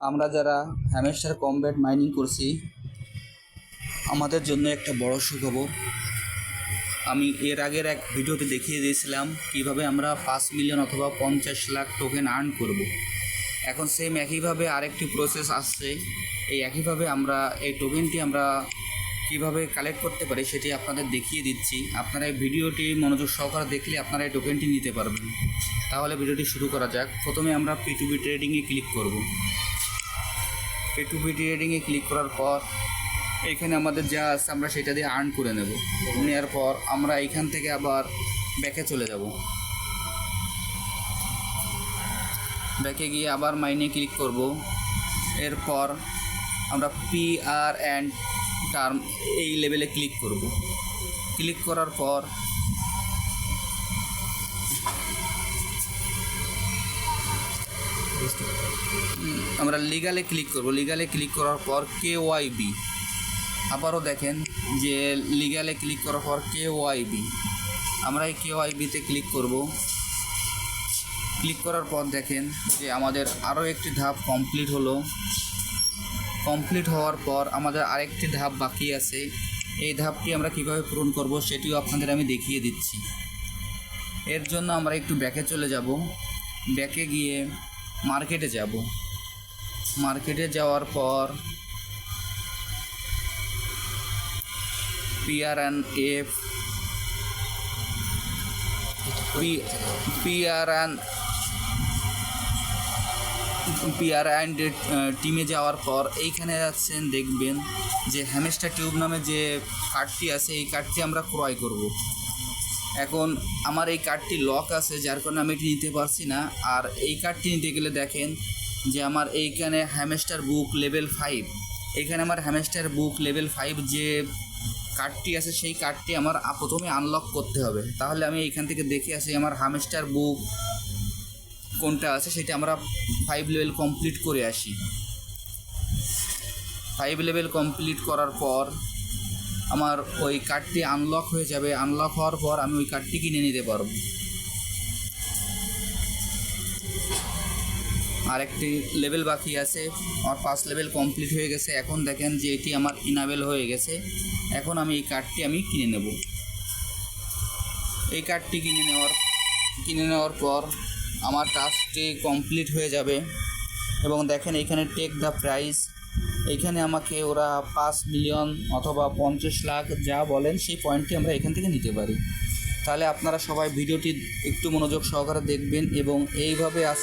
আমরা যারা hamster combat mining করছি, আমাদের জন্য একটা বড় সুখবর। আমি এর আগের এক ভিডিওতে দেখিয়ে দিয়েছিলাম কীভাবে আমরা পাঁচ মিলিয়ন অথবা পঞ্চাশ লাখ টোকেন আর্ন করব। এখন সেম একইভাবে আরেকটি প্রসেস আসছে। এই একইভাবে আমরা এই টোকেনটি আমরা কীভাবে কালেক্ট করতে পারি সেটি আপনাদের দেখিয়ে দিচ্ছি। আপনারা এই ভিডিওটি মনোযোগ সহকারে দেখলে আপনারা এই টোকেনটি নিতে পারবেন। তাহলে ভিডিওটি শুরু করা যাক। প্রথমে আমরা পি টু বি ট্রেডিংয়ে ক্লিক করব। পি টু বি ট্রেডিংয়ে ক্লিক করার পর এখানে আমাদের যা আছে আমরা সেটা দিয়ে আর্ন করে নেব। নেওয়ার পর আমরা এইখান থেকে আবার ব্যাকে চলে যাব। ব্যাকে গিয়ে আবার মাইনে ক্লিক করব। এরপর আমরা পি আর অ্যান্ড টার্ম এই লেভেলে ক্লিক করব। ক্লিক করার পর উম, আমরা লিগালে ক্লিক করব। লিগালে ক্লিক করার পর কে ওয়াই বি। আবারও দেখেন যে লিগালে ক্লিক করার পর কে ওয়াই বি। আমরা এই কে ওয়াই বিতে ক্লিক করব। ক্লিক করার পর দেখেন যে আমাদের আরও একটি ধাপ কমপ্লিট হলো। কমপ্লিট হওয়ার পর আমাদের আরেকটি ধাপ বাকি আছে। এই ধাপটি আমরা কীভাবে পূরণ করব সেটিও আপনাদের আমি দেখিয়ে দিচ্ছি। এর জন্য আমরা একটু ব্যাকে চলে যাব। ব্যাকে গিয়ে মার্কেটে যাব। মার্কেটে যাওয়ার পর PR and F PR and PR and টিমে যাওয়ার পর এইখানে যাচ্ছেন, দেখবেন যে হ্যামেস্টার টিউব নামে যে কার্ডটি আছে, এই কার্ডটি আমরা ক্রয় করব। এখন আমার এই কার্ডটি লক আছে, যার কারণে আমি এটি নিতে পারছি না। আর এই কার্ডটি নিতে গেলে দেখেন যে আমার এইখানে হ্যামেস্টার বুক লেভেল ফাইভ এখানে আমার হ্যামেস্টার বুক লেভেল ফাইভ যে কার্ডটি আছে, সেই কার্ডটি আমার প্রথমে আনলক করতে হবে। তাহলে আমি এইখান থেকে দেখে আসি আমার হ্যামেস্টার বুক কোনটা আছে, সেটা আমরা ফাইভ লেভেল কমপ্লিট করে আসি। ফাইভ লেভেল কমপ্লিট করার পর আমার ওই কার্ডটি আনলক হয়ে যাবে। আনলক হওয়ার পর আমি ওই কার্ডটি কিনে নিতে পারব। আর একটি লেভেল বাকি আছে। আমার পাঁচ লেভেল কমপ্লিট হয়ে গেছে। এখন দেখেন যে এটি আমার ইনাবেল হয়ে গেছে। এখন আমি এই কার্ডটি আমি কিনে নেব। এই কার্ডটি কিনে নেওয়ার কিনে নেওয়ার পর আমার টাস্কটি কমপ্লিট হয়ে যাবে। এবং দেখেন এখানে টেক দ্য প্রাইস এইখানে আমাকে ওরা পাঁচ মিলিয়ন অথবা পঞ্চাশ লাখ যা বলেন, সেই পয়েন্টটি আমরা এখান থেকে নিতে পারি। তাহলে আপনারা সবাই ভিডিওটি একটু মনোযোগ সহকারে দেখবেন এবং এইভাবে আস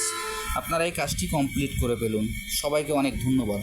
আপনারা এই কাজটি কমপ্লিট করে ফেলুন। সবাইকে অনেক ধন্যবাদ।